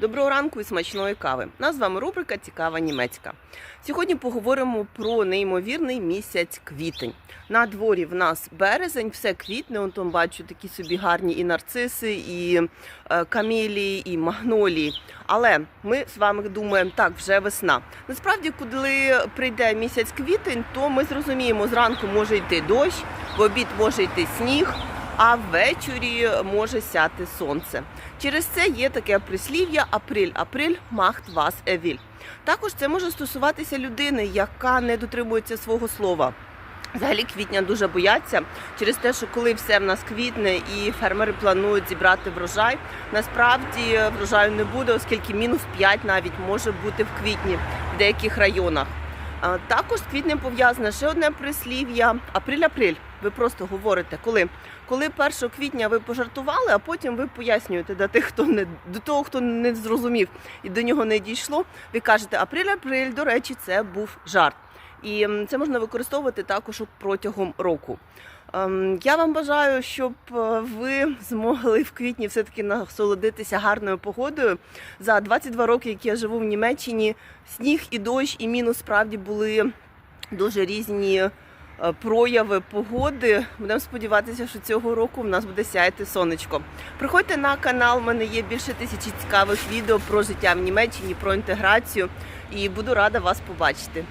Доброго ранку і смачної кави. Нас з вами рубрика Цікава німецька. Сьогодні поговоримо про неймовірний місяць квітень. На дворі в нас березень, все квітне. Он там бачу такі собі гарні і нарциси, і е, камелії, і магнолії. Але ми з вами думаємо, так, вже весна. Насправді, коли прийде місяць квітень, то ми зрозуміємо, зранку може йти дощ, в обід може йти сніг, а ввечері може сяти сонце. Через це є таке прислів'я априль, априль махт вас евіль. Також це може стосуватися людини, яка не дотримується свого слова. Взагалі квітня дуже бояться через те, що коли все в нас квітне і фермери планують зібрати врожай, насправді врожаю не буде, оскільки мінус 5 навіть може бути в квітні в деяких районах. Також з квітнем пов'язане ще одне прислів'я априль-априль. Ви просто говорите, коли, коли 1 квітня ви пожартували, а потім ви пояснюєте до тих, хто не до того, хто не зрозумів і до нього не дійшло. Ви кажете априль-априль, до речі, це був жарт. І це можна використовувати також протягом року. Ем, Я вам бажаю, щоб е, ви змогли в квітні все-таки насолодитися гарною погодою. За 22 роки, які я живу в Німеччині, сніг і дощ, і мінус справді були дуже різні е, прояви погоди. Будемо сподіватися, що цього року в нас буде сяяти сонечко. Приходьте на канал, у мене є більше тисячі цікавих відео про життя в Німеччині, про інтеграцію, і буду рада вас побачити.